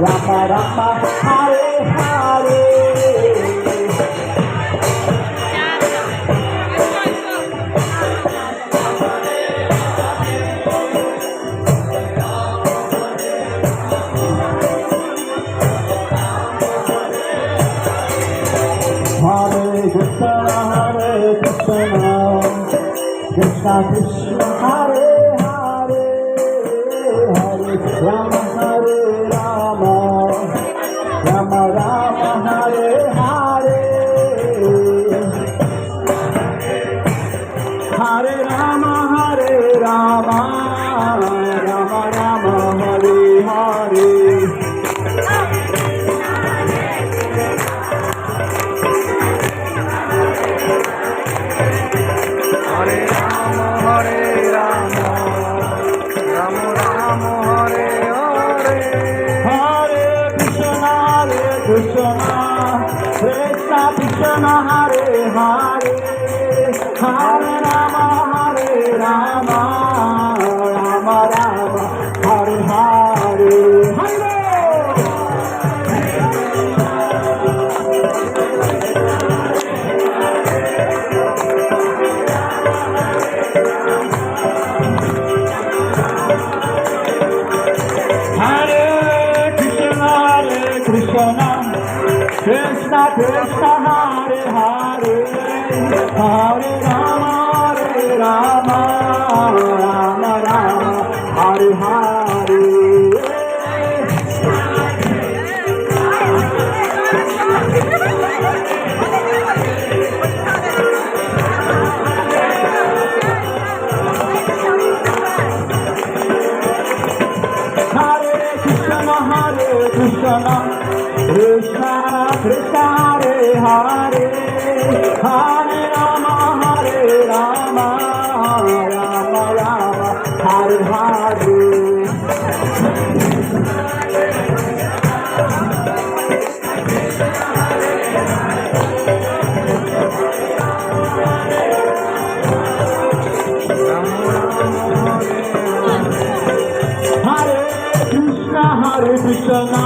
Ram Ram Hare Hare Krishna Krishna Hare Hare Hare Rama Sarah. Krishna Krishna 为什么？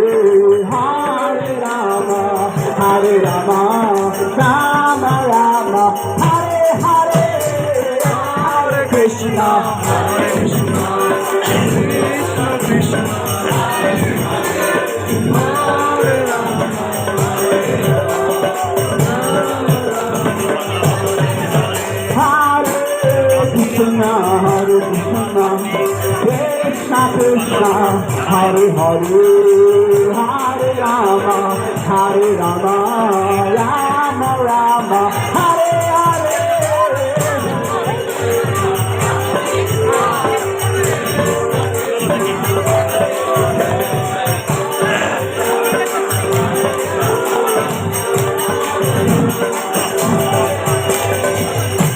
Hare Hare Hare Rama Hare Rama Ram Rama Hare Hare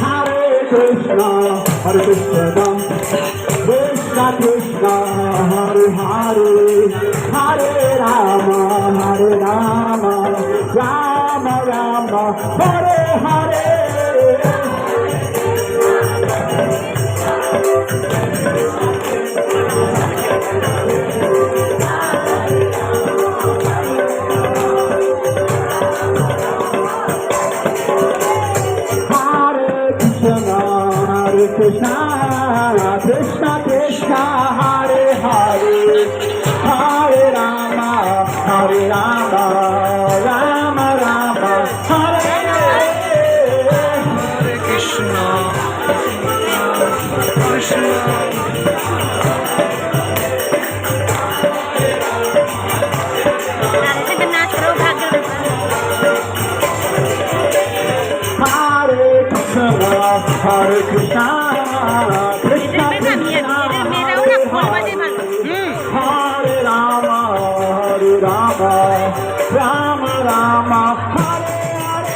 Hare Krishna, Hare Krishna. haru Allah Rama, Rama Rama, Hare Hare.